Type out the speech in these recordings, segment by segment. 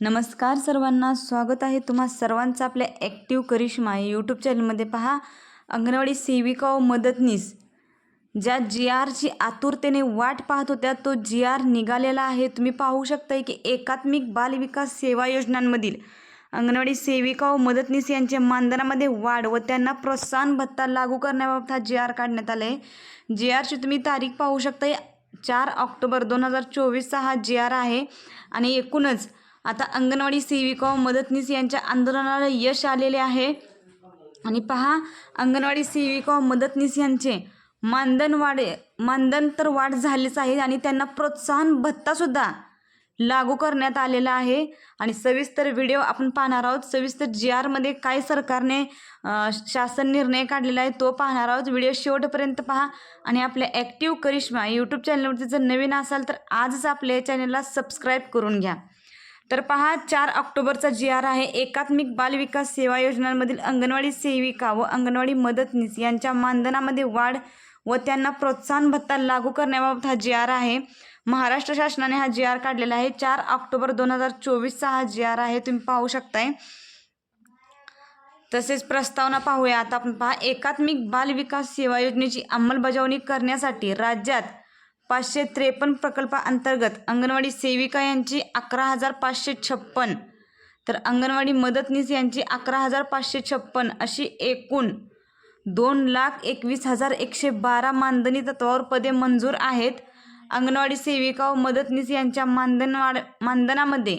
नमस्कार सर्वांना स्वागत आहे तुम्हा सर्वांचं आपल्या ॲक्टिव्ह करिश्मा यूट्यूब चॅनलमध्ये पहा अंगणवाडी सेविका व मदतनीस ज्या जी आरची आतुरतेने वाट पाहत होत्या तो जी आर निघालेला आहे. तुम्ही पाहू शकताय की एकात्मिक बालविकास सेवा योजनांमधील अंगणवाडी सेविका व मदतनीस यांच्या मानधनामध्ये वाढ व त्यांना प्रोत्साहन भत्ता लागू करण्याबाबत हा जी आर काढण्यात आला आहे जी आरची तुम्ही तारीख पाहू शकताय. चार ऑक्टोबर दोन हजार चोवीसचा हा जी आर आहे. आणि एकूणच आता अंगणवाडी सेविका व मदतनीस यांच्या आंदोलनाला यश आलेले आहे. आणि पहा अंगणवाडी सेविका व मदतनीस यांचे मानधन वाढे मानधन तर वाढ झालेच आहे आणि त्यांना प्रोत्साहन भत्तासुद्धा लागू करण्यात आलेला आहे. आणि सविस्तर व्हिडिओ आपण पाहणार आहोत. सविस्तर जी आरमध्ये काय सरकारने शासन निर्णय काढलेला आहे तो पाहणार आहोत. व्हिडिओ शेवटपर्यंत पहा. आणि आपल्या ॲक्टिव्ह करिश्मा यूट्यूब चॅनलवरती जर नवीन असाल तर आजच आपल्या चॅनलला सबस्क्राईब करून घ्या. तर पहा चार ऑक्टोबरचा जी आर आहे. एकात्मिक बालविकास सेवा योजनांमधील अंगणवाडी सेविका व अंगणवाडी मदतनीस यांच्या मानधनामध्ये वाढ व त्यांना प्रोत्साहन भत्ता लागू करण्याबाबत हा जी आर आहे. महाराष्ट्र शासनाने हा जी आर काढलेला आहे. चार ऑक्टोबर दोन हजार चोवीसचा हा जी आर आहे. तुम्ही पाहू शकताय. तसेच प्रस्तावना पाहूया. आता आपण पहा एकात्मिक बाल विकास सेवा योजनेची अंमलबजावणी करण्यासाठी राज्यात पाचशे त्रेपन्न प्रकल्पाअंतर्गत अंगणवाडी सेविका यांची अकरा हजार पाचशे छप्पन. तर अंगणवाडी मदतनीस यांची अकरा हजार पाचशे छप्पन अशी एकूण दोन लाख एकवीस हजार एकशे बारा मानधनी तत्वावर पदे मंजूर आहेत. अंगणवाडी सेविका व मदतनीस यांच्या मानधनवाड मानधनामध्ये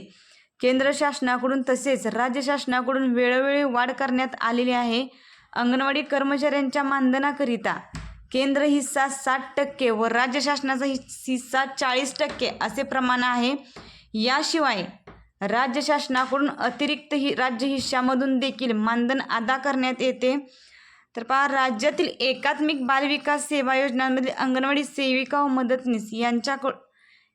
केंद्र शासनाकडून तसेच राज्य शासनाकडून वेळोवेळी वाढ करण्यात आलेली आहे. अंगणवाडी कर्मचाऱ्यांच्या मानधनाकरिता केंद्र हिस्सा साठ टक्के व राज्य शासनाचा हिस्सा चाळीस टक्के असे प्रमाण आहे. याशिवाय राज्य शासनाकडून अतिरिक्त ही राज्य हिश्श्यामधून देखील मानधन अदा करण्यात येते. तर पहा राज्यातील एकात्मिक बालविकास सेवा योजनांमधील अंगणवाडी सेविका व मदतनीस यांच्याकडून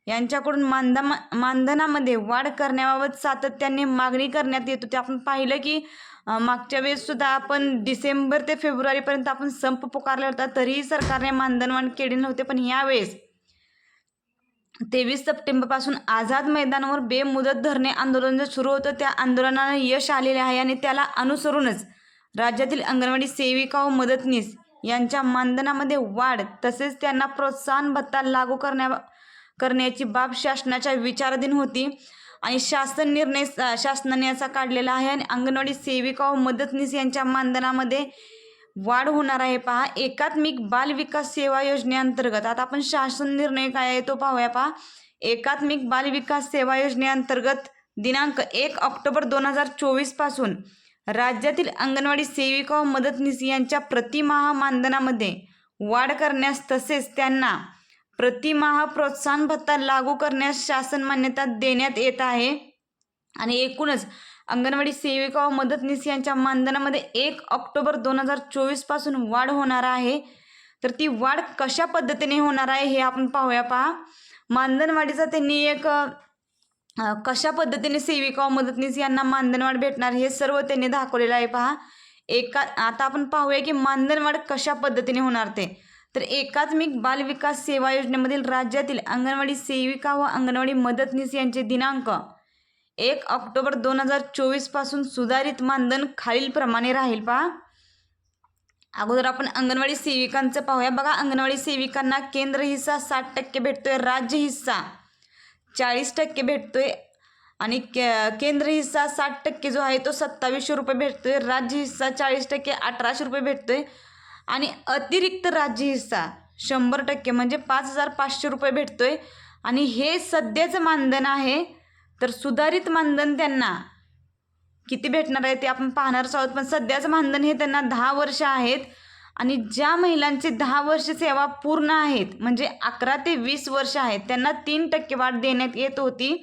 यांच्याकडून मानधा मानधनामध्ये वाढ करण्याबाबत सातत्याने मागणी करण्यात येत होती. आपण पाहिलं की मागच्या वेळेस सुद्धा आपण डिसेंबर ते फेब्रुवारीपर्यंत आपण संप पुकारला होता तरीही सरकारने मानधनवान केले नव्हते. पण यावेळेस तेवीस सप्टेंबरपासून आझाद मैदानावर बेमुदत धरणे आंदोलन जे सुरू होतं त्या आंदोलनाला यश आलेले आहे आणि त्याला अनुसरूनच राज्यातील अंगणवाडी सेविका व मदतनीस यांच्या मानधनामध्ये वाढ तसेच त्यांना प्रोत्साहन भत्ता लागू करण्या करण्याची बाब शासनाच्या विचाराधीन होती. आणि शासन निर्णय शासनाने याचा काढलेला आहे आणि अंगणवाडी सेविका व मदतनीस यांच्या मानधनामध्ये वाढ होणार आहे. पहा एकात्मिक बाल विकास सेवा योजनेअंतर्गत आता आपण शासन निर्णय काय आहे तो पाहूया पहा. एकात्मिक बाल विकास सेवा योजनेअंतर्गत दिनांक एक ऑक्टोबर दोन हजार चोवीसपासून राज्यातील अंगणवाडी सेविका व मदतनीस यांच्या प्रतिमाहा मानधनामध्ये वाढ करण्यास तसेच त्यांना प्रतिमाह प्रोत्साहन भत्ता लागू करण्यास शासन मान्यता देण्यात येत आहे. आणि एकूणच अंगणवाडी सेविका व मदतनीस यांच्या मानधनामध्ये एक ऑक्टोबर दोन हजार चोवीसपासून वाढ होणार आहे. तर ती वाढ कशा पद्धतीने होणार आहे हे आपण पाहूया पहा. मानधनवाडीचा त्यांनी एक कशा पद्धतीने सेविका व मदतनीस यांना मानधनवाढ भेटणार हे सर्व त्यांनी दाखवलेलं आहे पहा. एका आता आपण पाहूया की मानधनवाढ कशा पद्धतीने होणार ते. तर एकात्मिक बाल विकास सेवा योजनेमधील राज्यातील अंगणवाडी सेविका व अंगणवाडी मदतनीस यांचे दिनांक एक ऑक्टोबर दोन हजार चोवीसपासून सुधारित मानधन खालीलप्रमाणे राहील पहा. अगोदर आपण अंगणवाडी सेविकांचं पाहूया. बघा अंगणवाडी सेविकांना केंद्र हिस्सा साठ टक्के भेटतोय राज्य हिस्सा चाळीस टक्के भेटतोय आणि के केंद्र हिस्सा साठ टक्के जो आहे तो सत्तावीसशे रुपये भेटतोय राज्य हिस्सा चाळीस टक्के अठराशे रुपये भेटतोय. आणि अतिरिक्त राज्य हिस्सा शंभर टक्के म्हणजे पाच हजार पाचशे रुपये भेटतोय. आणि हे सध्याचं मानधन आहे तर सुधारित मानधन त्यांना किती भेटणार आहे ते आपण पाहणारच आहोत. पण सध्याचं मानधन हे त्यांना दहा वर्ष आहेत. आणि ज्या महिलांचे दहा वर्ष सेवा पूर्ण आहेत म्हणजे अकरा ते वीस वर्ष आहेत त्यांना तीन टक्के वाढ देण्यात येत होती.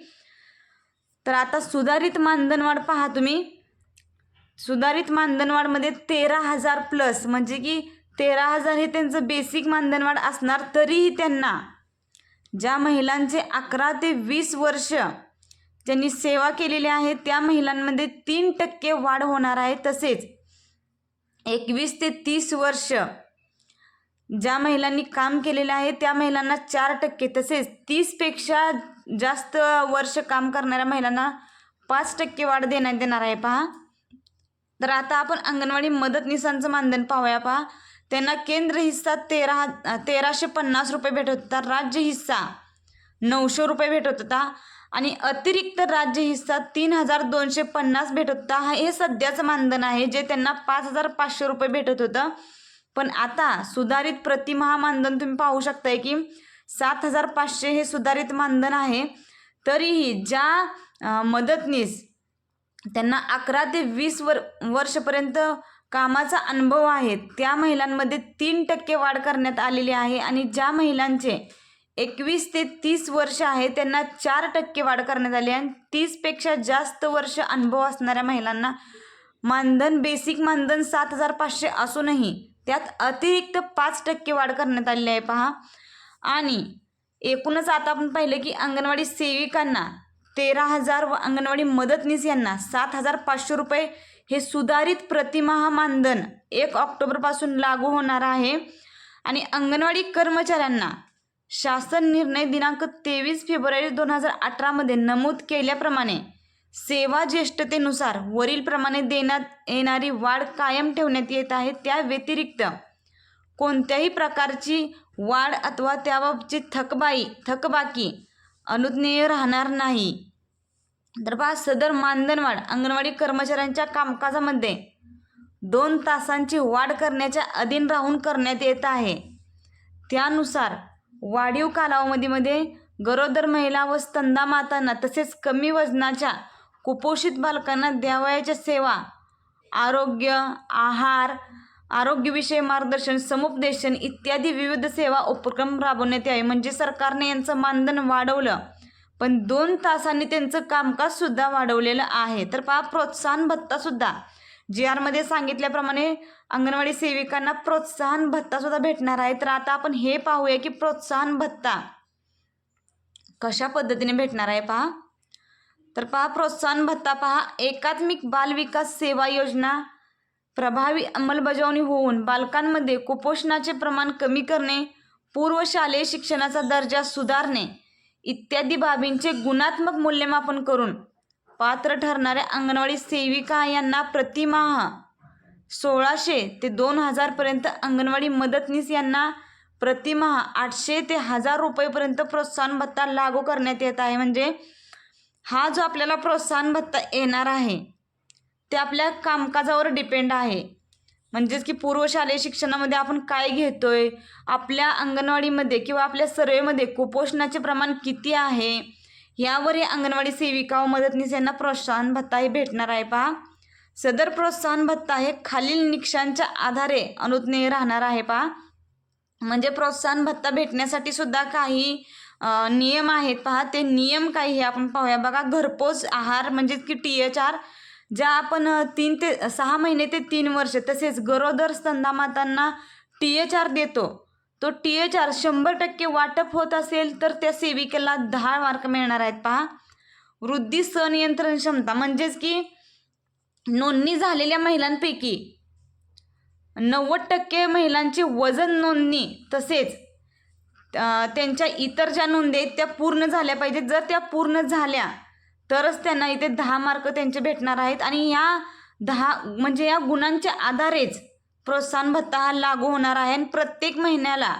तर आता सुधारित मानधन वाढ पहा तुम्ही. सुधारित मानधनवाढमध्ये तेरा हजार प्लस म्हणजे की तेरा हजार हे त्यांचं बेसिक मानधनवाढ असणार तरीही त्यांना. ज्या महिलांचे अकरा ते वीस वर्ष ज्यांनी सेवा केलेली आहे त्या महिलांमध्ये तीन टक्के वाढ होणार आहे तसेच एकवीस ते तीस वर्ष ज्या महिलांनी काम केलेलं आहे त्या महिलांना चार टक्के तसेच तीसपेक्षा जास्त वर्ष काम करणाऱ्या महिलांना पाच टक्के वाढ देण्यात येणार आहे. पहा तर आता आपण अंगणवाडी मदतनीसांचं मानधन पाहूया पहा. त्यांना केंद्र हिस्सा तेरा तेराशे पन्नास रुपये भेटत होता. राज्य हिस्सा नऊशे रुपये भेटत होता. आणि अतिरिक्त राज्य हिस्सा तीन हजार दोनशे पन्नास भेटत होता. हा हे सध्याचं मानधन आहे जे त्यांना पाच हजार पाचशे रुपये भेटत होतं. पण आता सुधारित प्रतिमहा मानधन तुम्ही पाहू शकताय की सात हजार पाचशे हे सुधारित मानधन आहे. तरीही ज्या मदतनीस त्यांना अकरा ते वीस वर वर्षपर्यंत कामाचा अनुभव आहे. त्या महिलांमध्ये तीन टक्के वाढ करण्यात आलेली आहे आणि ज्या महिलांचे एकवीस ते तीस वर्ष आहे त्यांना चार टक्के वाढ करण्यात आली आहे. आणि तीसपेक्षा जास्त वर्ष अनुभव असणाऱ्या महिलांना मानधन बेसिक मानधन सात हजार पाचशे असूनही त्यात अतिरिक्त पाच टक्के वाढ करण्यात आलेली आहे. पहा. आणि एकूणच आता आपण पाहिलं की अंगणवाडी सेविकांना तेरा हजार व अंगणवाडी मदतनीस यांना सात हजार पाचशे रुपये हे सुधारित प्रतिमाहा मानधन एक ऑक्टोबरपासून लागू होणार आहे. आणि अंगणवाडी कर्मचाऱ्यांना शासन निर्णय दिनांक तेवीस फेब्रुवारी दोन हजार अठरामध्ये नमूद केल्याप्रमाणे सेवा ज्येष्ठतेनुसार वरीलप्रमाणे देण्यात येणारी वाढ कायम ठेवण्यात येत आहे. त्या व्यतिरिक्त कोणत्याही प्रकारची वाढ अथवा त्याबाबतची थकबाई थकबाकी अनुज्ञेय राहणार नाही. तर पहा सदर मानधनवाढ अंगणवाडी कर्मचाऱ्यांच्या कामकाजामध्ये दोन तासांची वाढ करण्याच्या अधीन राहून करण्यात येत आहे. त्यानुसार वाढीव कालावधीमध्ये गरोदर महिला व स्तंदा मातांना तसेच कमी वजनाच्या कुपोषित बालकांना द्यावयाच्या सेवा आरोग्य आहार आरोग्यविषयी मार्गदर्शन समुपदेशन इत्यादी विविध सेवा उपक्रम राबवण्यात यावे. म्हणजे सरकारने यांचं मानधन वाढवलं पण दोन तासांनी त्यांचं कामकाजसुद्धा वाढवलेलं आहे. तर पहा प्रोत्साहन भत्तासुद्धा जी आरमध्ये सांगितल्याप्रमाणे अंगणवाडी सेविकांना प्रोत्साहन भत्तासुद्धा भेटणार आहे. तर आता आपण हे पाहूया की प्रोत्साहन भत्ता कशा पद्धतीने भेटणार आहे पहा. तर पहा प्रोत्साहन भत्ता पहा. एकात्मिक बाल विकास सेवा योजना प्रभावी अंमलबजावणी होऊन बालकांमध्ये कुपोषणाचे प्रमाण कमी करणे पूर्व शालेय शिक्षणाचा दर्जा सुधारणे इत्यादी बाबींचे गुणात्मक मूल्यमापन करून पात्र ठरणाऱ्या अंगणवाडी सेविका यांना प्रतिमाह सोळाशे ते दोन हजारपर्यंत अंगणवाडी मदतनीस यांना प्रतिमाह आठशे ते हजार रुपयेपर्यंत प्रोत्साहन भत्ता लागू करण्यात येत आहे. म्हणजे हा जो आपल्याला प्रोत्साहन भत्ता येणार आहे ते आपल्या कामकाजावर डिपेंड आहे. म्हणजेच की पूर्व शालेय शिक्षणामध्ये आपण काय घेतोय आपल्या अंगणवाडीमध्ये किंवा आपल्या सर्वेमध्ये कुपोषणाचे प्रमाण किती आहे यावर हे अंगणवाडी सेविका व मदतनीस यांना प्रोत्साहन भत्ता हे भेटणार आहे पहा. सदर प्रोत्साहन भत्ता हे खालील निकषांच्या आधारे अनुज्ञेय राहणार आहे पहा. म्हणजे प्रोत्साहन भत्ता भेटण्यासाठी सुद्धा काही नियम आहेत पहा. ते नियम काही हे आपण पाहूया. बघा घरपोच आहार म्हणजे की टी एच आर ज्या आपण तीन ते सहा महिने ते तीन वर्ष तसेच गरोदर स्तंदा मातांना टी एच आर देतो तो टी एच आर शंभर टक्के वाटप होत असेल तर त्या सेविकेला दहा मार्क मिळणार आहेत. पहा वृद्धी सनियंत्रण क्षमता म्हणजेच की नोंदणी झालेल्या महिलांपैकी नव्वद टक्के महिलांची वजन नोंदणी तसेच त्यांच्या इतर ज्या नोंदी आहेत त्या पूर्ण झाल्या पाहिजेत. जर त्या पूर्ण झाल्या तरच त्यांना इथे दहा मार्क त्यांचे भेटणार आहेत. आणि या दहा म्हणजे या गुणांच्या आधारेच प्रोत्साहन भत्ता हा लागू होणार आहे. आणि प्रत्येक महिन्याला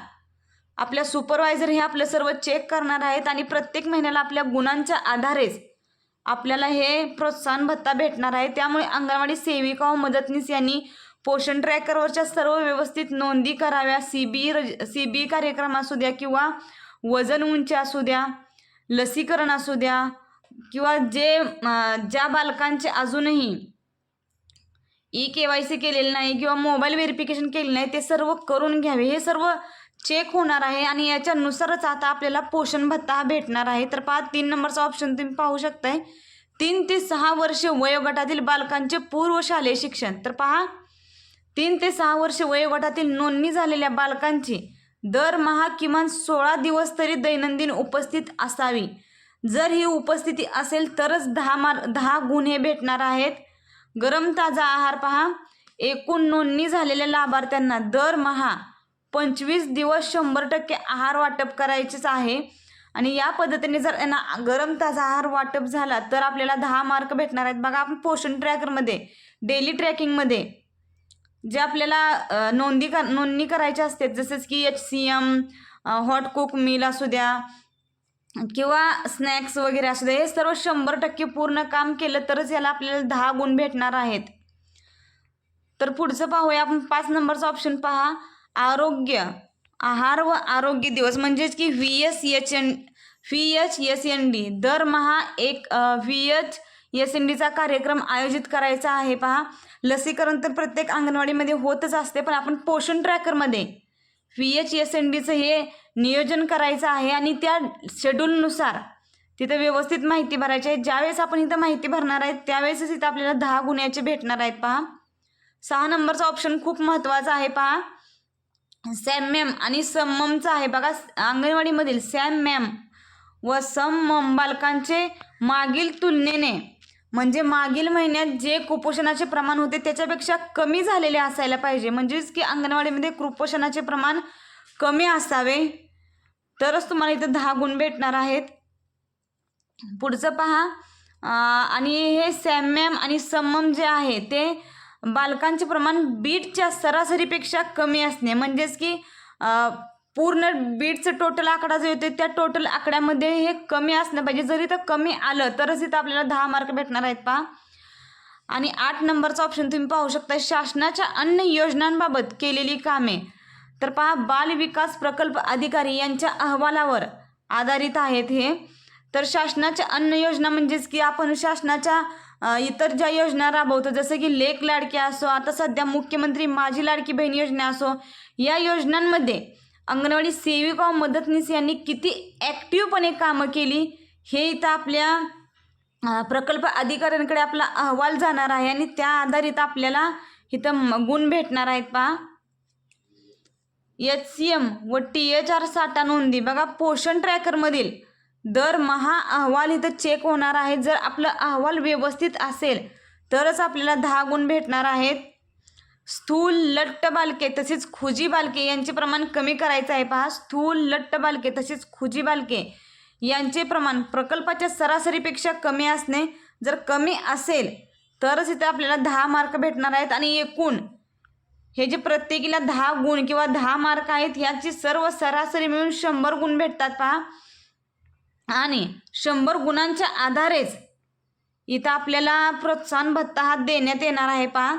आपल्या सुपरवायझर हे आपलं सर्व चेक करणार आहेत. आणि प्रत्येक महिन्याला आपल्या गुणांच्या आधारेच आपल्याला हे प्रोत्साहन भत्ता भेटणार आहे. त्यामुळे अंगणवाडी सेविका व मदतनीस यांनी पोषण ट्रॅकरवरच्या सर्व व्यवस्थित नोंदी कराव्या. सी बी रज सी बी कार्यक्रम असू द्या किंवा वजन उंची असू द्या लसीकरण असू द्या किंवा जे ज्या बालकांचे अजूनही ई के वाय सी केलेली नाही किंवा मोबाईल व्हेरिफिकेशन केलेलं नाही ते सर्व करून घ्यावे. हे सर्व चेक होणार आहे आणि याच्यानुसारच आता आपल्याला पोषण भत्ता हा भेटणार आहे. तर पहा तीन नंबरचा ऑप्शन तुम्ही पाहू शकताय. तीन ते सहा वर्ष वयोगटातील बालकांचे पूर्व शालेय शिक्षण. तर पहा तीन ते सहा वर्ष वयोगटातील नोंदणी झालेल्या बालकांची दरमहा किमान सोळा दिवस तरी दैनंदिन उपस्थित असावी. जर ही उपस्थिती असेल तरच दहा मार दहा गुण हे भेटणार आहेत. गरम ताजा आहार पहा. एकूण नोंदणी झालेल्या लाभार्थ्यांना दरमहा पंचवीस दिवस शंभर टक्के आहार वाटप करायचेच आहे. आणि या पद्धतीने जर यांना गरम ताजा आहार वाटप झाला तर आपल्याला दहा मार्क भेटणार आहेत. बघा आपण पोषण ट्रॅकरमध्ये डेली ट्रॅकिंगमध्ये जे आपल्याला नोंदी कर नोंदणी करायची असते जसंच की H C M hot cook meal असू द्या किंवा स्नॅक्स वगैरे असू दे हे सर्व शंभर टक्के पूर्ण काम केलं तरच याला आपल्याला दहा गुण भेटणार आहेत. तर पुढचं पाहूया आपण पाच नंबरचा ऑप्शन पहा. आरोग्य आहार व आरोग्य दिवस. म्हणजेच की V S H N V H S N D दरमहा एक व्ही एच एस एन डीचा कार्यक्रम आयोजित करायचा आहे पहा. लसीकरण तर प्रत्येक अंगणवाडीमध्ये होतच असते पण आपण पोषण ट्रॅकरमध्ये व्ही एच एस एन डीचं हे नियोजन करायचं आहे आणि त्या शेड्यूलनुसार तिथं व्यवस्थित माहिती भरायची आहे. ज्यावेळेस आपण इथं माहिती भरणार आहे त्यावेळेसच इथं आपल्याला दहा गुन्ह्याचे भेटणार आहेत पहा. सहा नंबरचा ऑप्शन खूप महत्त्वाचा आहे पहा. सॅम मॅम आणि सम्ममचा आहे. बघा अंगणवाडीमधील सॅम मॅम व सम्मम बालकांचे मागील तुलनेने म्हणजे मागील महिन्यात जे कुपोषणाचे प्रमाण होते त्याच्यापेक्षा कमी झालेले असायला पाहिजे. म्हणजेच की अंगणवाडीमध्ये कुपोषणाचे प्रमाण कमी असावे. तरच तुम्हाला इथं दहा गुण भेटणार आहेत. पुढचं पहा. आणि हे सॅम्यम आणि सम्मम जे आहे ते बालकांचे प्रमाण बीटच्या सरासरीपेक्षा कमी असणे. म्हणजेच की पूर्ण बीडचं टोटल आकडा जो येतो त्या टोटल आकड्यामध्ये हे कमी असलं पाहिजे. जरी तर कमी आलं तरच इथं आपल्याला दहा मार्क भेटणार आहेत पहा. आणि आठ नंबरचा ऑप्शन तुम्ही पाहू शकता. शासनाच्या अन्न योजनांबाबत केलेली कामे. तर पहा बाल विकास प्रकल्प अधिकारी यांच्या अहवालावर आधारित आहेत हे. तर शासनाच्या अन्न योजना म्हणजेच की आपण शासनाच्या इतर ज्या योजना राबवतो जसं की लेख लाडकी असो आता सध्या मुख्यमंत्री माझी लाडकी बहीण योजना असो या योजनांमध्ये अंगणवाडी सेविका मदतनीस यांनी किती ॲक्टिव्हपणे कामं केली हे इथं आपल्या प्रकल्प अधिकाऱ्यांकडे आपला अहवाल जाणार आहे आणि त्या आधारित आपल्याला इथं गुण भेटणार आहेत पहा. एच सी एम व टी एच आर साठा नोंदी. बघा पोषण ट्रॅकरमधील दरमहा अहवाल इथं चेक होणार आहे. जर आपला अहवाल व्यवस्थित असेल तरच आपल्याला दहा गुण भेटणार आहेत. स्थूल लट्ट बालके तसेच खुजी बालके यांचे प्रमाण कमी करायचं आहे पहा. स्थूल लट्ट बालके तसेच खुजी बालके यांचे प्रमाण प्रकल्पाच्या सरासरीपेक्षा कमी असणे जर कमी असेल तरच इथे आपल्याला दहा मार्क भेटणार आहेत आणि एकूण हे जे प्रत्येकीला दहा गुण किंवा दहा मार्क आहेत ह्याची सर्व सरासरी मिळून शंभर गुण भेटतात पहा. आणि शंभर गुणांच्या आधारेच इथं आपल्याला प्रोत्साहन भत्ता हा देण्यात येणार आहे पहा.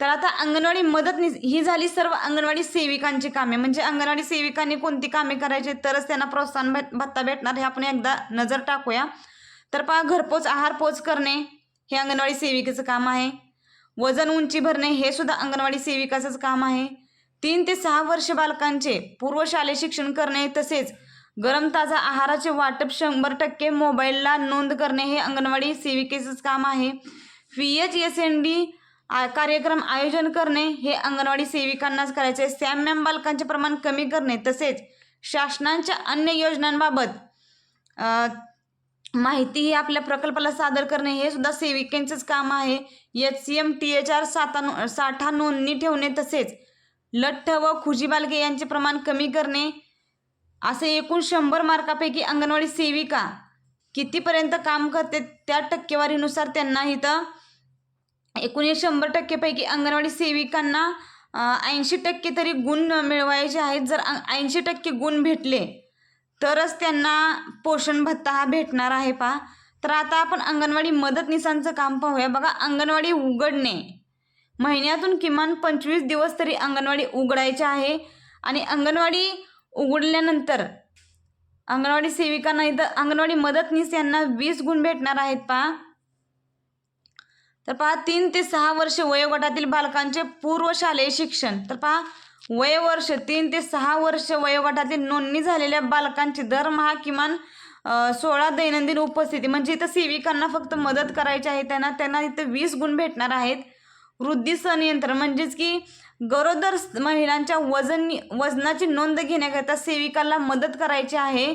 तर आता अंगणवाडी मदतनीस ही झाली सर्व अंगणवाडी सेविकांची कामे. म्हणजे अंगणवाडी सेविकांनी कोणती कामे करायची तरच त्यांना प्रोत्साहन भेट भत्ता भेटणार हे आपण एकदा नजर टाकूया. तर पहा घरपोच आहार पोच करणे हे अंगणवाडी सेविकेचं काम आहे. वजन उंची भरणे हे सुद्धा अंगणवाडी सेविकाचंच काम आहे. तीन ते सहा वर्ष बालकांचे पूर्वशालेय शिक्षण करणे तसेच गरम ताजा आहाराचे वाटप शंभर टक्के मोबाईलला नोंद करणे हे अंगणवाडी सेविकेचंच काम आहे. V H S N D कार्यक्रम आयोजन करणे हे अंगणवाडी सेविकांनाच करायचे. आहे सॅम मॅम बालकांचे प्रमाण कमी करणे तसेच शासनाच्या अन्य योजनांबाबत माहिती ही आपल्या प्रकल्पाला सादर करणे हे सुद्धा सेविकांचंच काम आहे. H C M T H R साता साठा नोंदणी ठेवणे तसेच लठ्ठ व खुजी बालके यांचे प्रमाण कमी करणे असे एकूण शंभर मार्कापैकी अंगणवाडी सेविका कितीपर्यंत काम करते त्या टक्केवारीनुसार त्यांना इथं एकूण शंभर टक्केपैकी अंगणवाडी सेविकांना ऐंशी टक्के तरी गुण मिळवायचे आहेत. जर ऐंशी टक्के गुण भेटले तरच त्यांना पोषण भत्ता हा भेटणार आहे पहा. तर आता आपण अंगणवाडी मदतनीसांचं काम पाहूया. बघा अंगणवाडी उघडणे. महिन्यातून किमान पंचवीस दिवस तरी अंगणवाडी उघडायचे आहे. आणि अंगणवाडी उघडल्यानंतर अंगणवाडी सेविकांना इथं अंगणवाडी मदतनीस यांना वीस गुण भेटणार आहेत पहा. तर पहा तीन ते सहा वर्ष वयोगटातील बालकांचे पूर्व शालेय शिक्षण. तर पहा वयवर्ष तीन ते सहा वर्ष वयोगटातील नोंदणी झालेल्या बालकांची दरमहा किमान सोळा दैनंदिन उपस्थिती. म्हणजे इथं सेविकांना फक्त मदत करायची आहे त्यांना त्यांना इथं वीस गुण भेटणार आहेत. वृद्धी संनियंत्रण म्हणजेच की गरोदर महिलांच्या वजन वजनाची नोंद घेण्याकरिता सेविकाला मदत करायची आहे.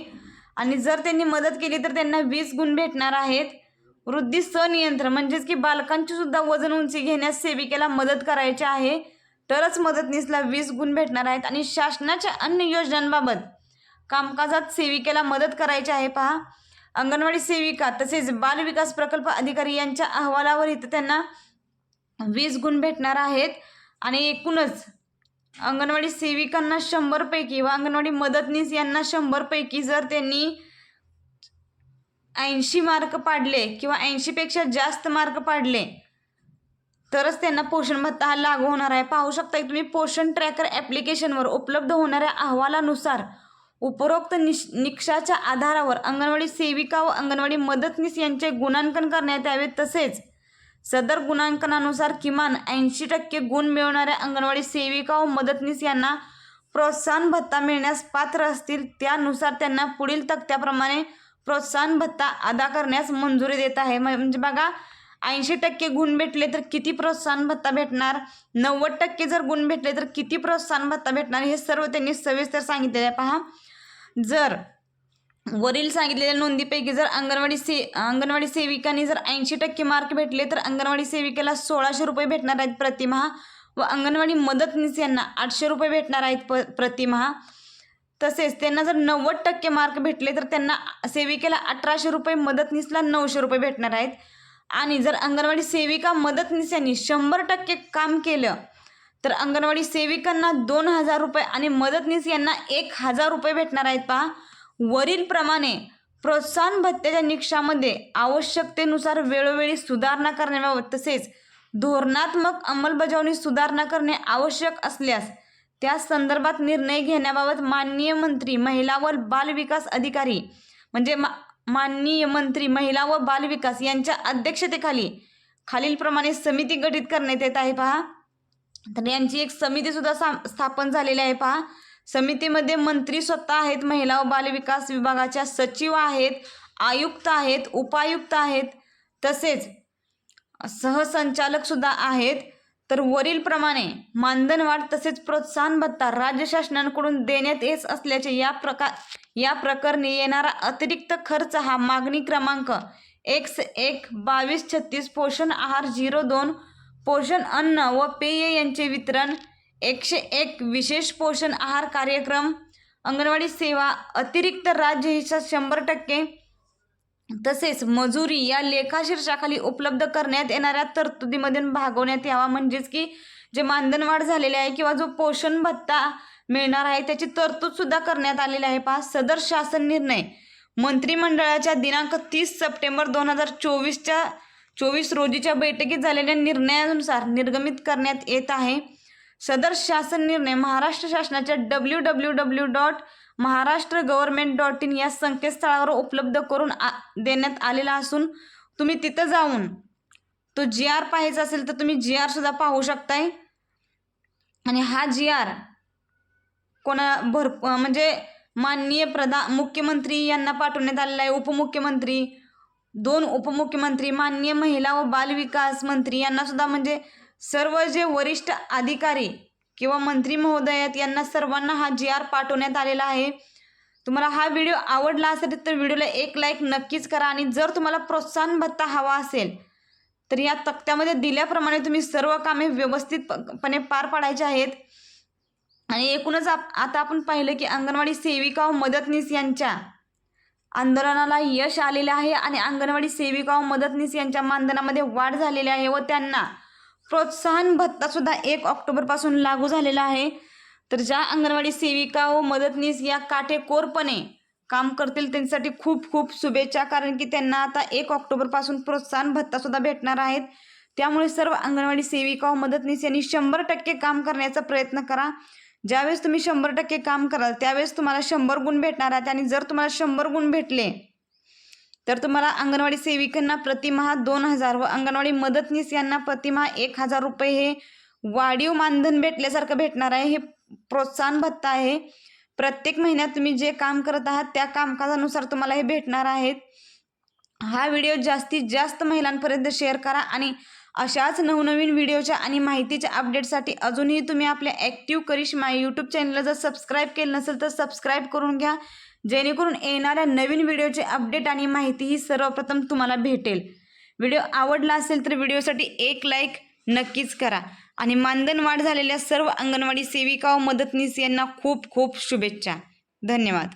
आणि जर त्यांनी मदत केली तर त्यांना वीस गुण भेटणार आहेत. वृद्धी सनियंत्रण म्हणजेच की बालकांची सुद्धा वजन उंची घेण्यास सेविकेला मदत करायची आहे. तरच मदतनीसला वीस गुण भेटणार आहेत. आणि शासनाच्या अन्य योजनांबाबत कामकाजात सेविकेला मदत करायची आहे पहा. अंगणवाडी सेविका तसेच बालविकास प्रकल्प अधिकारी यांच्या अहवालावर इथं त्यांना वीस गुण भेटणार आहेत. आणि एकूणच अंगणवाडी सेविकांना शंभरपैकी व अंगणवाडी मदतनीस यांना शंभरपैकी जर त्यांनी ऐंशी मार्क पाडले किंवा ऐंशीपेक्षा जास्त मार्क पाडले तरच त्यांना पोषण भत्ता हा लागू होणार आहे. पाहू शकता की तुम्ही पोषण ट्रॅकर ॲप्लिकेशनवर उपलब्ध होणाऱ्या अहवालानुसार उपरोक्त निश निकषाच्या आधारावर अंगणवाडी सेविका व अंगणवाडी मदतनीस यांचे गुणांकन करण्यात यावे. तसेच सदर गुणांकनानुसार किमान ऐंशी टक्के गुण मिळवणाऱ्या अंगणवाडी सेविका व मदतनीस यांना प्रोत्साहन भत्ता मिळण्यास पात्र असतील. त्यानुसार त्यांना पुढील तक्त्याप्रमाणे प्रोत्साहन भत्ता अदा करण्यास मंजुरी देत आहे. म्हणजे बघा ऐंशी टक्के गुण भेटले तर किती प्रोत्साहन भत्ता भेटणार? नव्वद टक्के जर गुण भेटले तर किती प्रोत्साहन भत्ता भेटणार? हे सर्व त्यांनी सविस्तर सांगितलेलं आहे. पहा. जर वरील सांगितलेल्या नोंदीपैकी जर अंगणवाडी से अंगणवाडी सेविकांनी जर ऐंशी टक्के मार्क भेटले तर अंगणवाडी सेविकेला सोळाशे रुपये भेटणार आहेत प्रतिमहा व अंगणवाडी मदतनीस यांना आठशे रुपये भेटणार आहेत प प्रतिमहा तसेच त्यांना जर नव्वद टक्के मार्क भेटले तर त्यांना सेविकेला अठराशे रुपये मदतनीसला नऊशे रुपये भेटणार आहेत. आणि जर अंगणवाडी सेविका मदतनीस यांनी शंभर टक्के काम केलं तर अंगणवाडी सेविकांना दोन हजार रुपये आणि मदतनीस यांना एक हजार रुपये भेटणार आहेत पहा. वरीलप्रमाणे प्रोत्साहन भत्त्याच्या निकषामध्ये आवश्यकतेनुसार वेळोवेळी सुधारणा करण्याबाबत तसेच धोरणात्मक अंमलबजावणी सुधारणा करणे आवश्यक असल्यास त्या संदर्भात निर्णय घेण्याबाबत माननीय मंत्री महिला व बालविकास अधिकारी म्हणजे मा माननीय मंत्री महिला व बालविकास यांच्या अध्यक्षतेखाली खालीलप्रमाणे समिती गठीत करण्यात येत आहे पहा. तर यांची एक समिती सुद्धा सा स्थापन झालेली आहे पहा. समितीमध्ये मंत्री स्वतः आहेत महिला व बालविकास विभागाच्या सचिव आहेत आयुक्त आहेत उपायुक्त आहेत तसेच सहसंचालक सुद्धा आहेत. तर वरीलप्रमाणे मानधनवाढ तसेच प्रोत्साहन भत्ता राज्य शासनाकडून देण्यात येत असल्याचे या प्रकार या प्रकरणी येणारा अतिरिक्त खर्च हा मागणी क्रमांक एक एक बावीस छत्तीस पोषण आहार झिरो दोन पोषण अन्न व पेय यांचे वितरण एकशे एक विशेष पोषण आहार कार्यक्रम अंगणवाडी सेवा अतिरिक्त राज्य हिस्सा शंभर टक्के तसेच मजुरी या लेखा शीर्षाखाली उपलब्ध करण्यात येणाऱ्या तरतुदीमधून भागवण्यात यावा. म्हणजेच की जे मानधनवाढ झालेले आहे किंवा जो पोषण भत्ता मिळणार आहे त्याची तरतूद सुद्धा करण्यात आलेली आहे. पहा सदर शासन निर्णय. मंत्रिमंडळाच्या दिनांक तीस सप्टेंबर दोन हजार चोवीसच्या चोवीस रोजीच्या बैठकीत झालेल्या निर्णयानुसार निर्गमित करण्यात येत आहे. सदर शासन निर्णय महाराष्ट्र शासनाच्या W W W dot Maharashtra government dot in या संकेतस्थळावर उपलब्ध करून आ देण्यात आलेला असून तुम्ही तिथं जाऊन तो जी आर पाहायचा असेल तर तुम्ही जी आरसुद्धा पाहू शकताय. आणि हा जी आर कोणा भर म्हणजे माननीय प्रधान मुख्यमंत्री यांना पाठवण्यात आलेला आहे. उपमुख्यमंत्री दोन उपमुख्यमंत्री माननीय महिला व बालविकास मंत्री यांना सुद्धा म्हणजे सर्व जे वरिष्ठ अधिकारी किंवा मंत्री महोदयात यांना सर्वांना हा जी आर पाठवण्यात आलेला आहे. तुम्हाला हा व्हिडिओ आवडला असेल तर व्हिडिओला एक लाईक नक्कीच करा आणि जर तुम्हाला प्रोत्साहन भत्ता हवा असेल तर या तक्त्यामध्ये दिल्याप्रमाणे तुम्ही सर्व कामे व्यवस्थितपणे पार पाडायचे आहेत. आणि एकूणच आप आता आपण पाहिलं की अंगणवाडी सेविका व मदतनीस यांच्या आंदोलनाला यश आलेले आहे आणि अंगणवाडी सेविका व मदतनीस यांच्या मानधनामध्ये वाढ झालेली आहे व त्यांना प्रोत्साहन भत्तासुद्धा एक ऑक्टोबरपासून लागू झालेला आहे. तर ज्या अंगणवाडी सेविका व मदतनीस या काटेकोरपणे काम करतील त्यांच्यासाठी खूप खूप शुभेच्छा. कारण की त्यांना आता एक ऑक्टोबरपासून प्रोत्साहन भत्तासुद्धा भेटणार आहेत. त्यामुळे सर्व अंगणवाडी सेविका व मदतनीस यांनी शंभर टक्के काम करण्याचा प्रयत्न करा. ज्यावेळेस तुम्ही शंभर टक्के काम कराल त्यावेळेस तुम्हाला शंभर गुण भेटणार आहेत. आणि जर तुम्हाला शंभर गुण भेटले तर तुम्हाला अंगणवाडी सेविकांना प्रतिमहा दोन हजार व अंगणवाडी मदतनीस यांना प्रतिमहा एक हजार रुपये हे वाढीव मानधन भेटल्यासारखं भेटणार आहे. हे प्रोत्साहन भत्ता आहे. प्रत्येक महिन्यात तुम्ही जे काम करत आहात त्या कामकाजानुसार तुम्हाला हे भेटणार आहेत. हा व्हिडिओ जास्तीत जास्त महिलांपर्यंत शेअर करा आणि अशाच नवनवीन व्हिडिओच्या आणि माहितीच्या अपडेटसाठी अजूनही तुम्ही आपल्या ॲक्टिव्ह करिश्मा यूट्यूब चॅनलला जर सबस्क्राईब केलं नसेल तर सबस्क्राईब करून घ्या. जेणेकरून येणाऱ्या नवीन व्हिडिओचे अपडेट आणि माहिती ही सर्वप्रथम तुम्हाला भेटेल. व्हिडिओ आवडला असेल तर व्हिडिओसाठी एक लाईक नक्कीच करा. आणि मानधन वाढ झालेल्या सर्व अंगणवाडी सेविका व मदतनीस यांना खूप खूप शुभेच्छा. धन्यवाद.